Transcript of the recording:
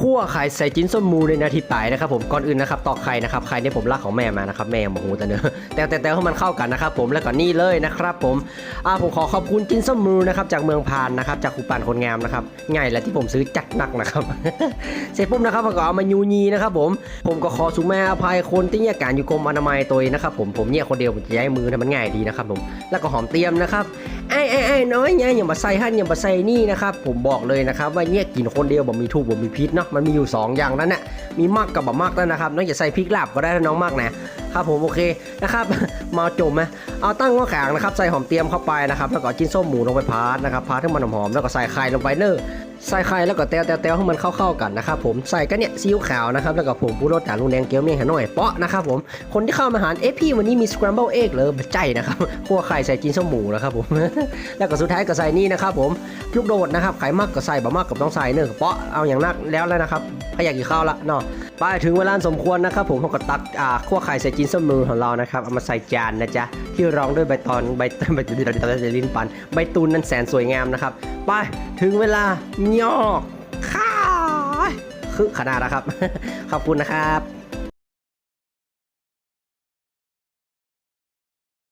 คั่วไข่ใส่จิ้นส้มมูในนาทีไปนะครับผมก่อนอื่นนะครับตอกไข่นะครับไข่เนี่ยผมรักของแม่มานะครับแม่โมโหแต่เนื้อแต่แต่แต่ให้มันเข้ากันนะครับผมแล้วก็นี่เลยนะครับผมอ่าผมขอขอบคุณจิ้นส้มมูนะครับจากเมืองพานนะครับจากคูปานคนงามนะครับง่ายแหละที่ผมซื้อจัดหนักนะครับเสร็จปุ๊บนะครับผมก็เอามายูยีนะครับผมผมก็ขอสุแม่อภัยคนที่เนี่ยการอยู่กรมอนามัยตัวนะครับผมผมเนี่ยคนเดียวผมจะย้ายมือนะมันง่ายดีนะครับผมแล้วก็หอมเตรียมนะครับ ไอ้ไอ้ไอ้น้อยเนี่ยอย่ามาใส่หั่นอย่ามาใส่นี่นะครับผมบอกเลยนะครับว่าเนี่ยกินคนเดียวบ่มีทูบบ่มีพิษเนาะมันมีอยู่ 2 อย่างนั้นน่ะมีมากกับบ่มากแล้วนะครับน้องอย่าใส่พริกลาบก็ได้ถ้าน้องมากนะ ครับผมโอเคนะครับมาจุ่มไหมเอาตั้งหม้อแข็งนะครับใส่หอมเตรียมเข้าไปนะครับแล้วก็จิ้นส้มหมูลงไปพาร์ทนะครับพาร์ทให้มันหอมแล้วก็ใส่ไข่ลงไปเนอใส่ไข่แล้วก็แต้วแต้วแต้วให้มันเข้าๆกันนะครับผมใส่ก็เนี่ยซีอิ๊วขาวนะครับแล้วก็ผงปูรสจานลุงแดงเกี๊ยวเมี่ยงหน่อยเปาะนะครับผมคนที่เข้ามาหารเอ๊ะพี่วันนี้มี scramble egg เลยใจนะครับคั่วไข่ใส่จิ้นส้มหมูนะครับผมแล้วก็สุดท้ายก็ใส่นี่นะครับผมลูกโดดนะครับไข่มากก็ใส่บะมากกับต้องใส่เนื้อเปาะเอาอย่างนักแล้วแล้วนะครับถ้าอยากกินข้าวละเนาะ ไปถึงเวลาสมควรนะครับผมผมก็ตักอ่าคั่วไข่ใส่จีนส้มมือของเรานะครับเอามาใส่จานนะจ๊ะที่รองด้วยใบตอนใบใบใบลิ้นปันใบตูนนั้นแสนสวยงามนะครับไปถึงเวลาย่อข้าคือขนาดนะครับ ขอบคุณนะครับ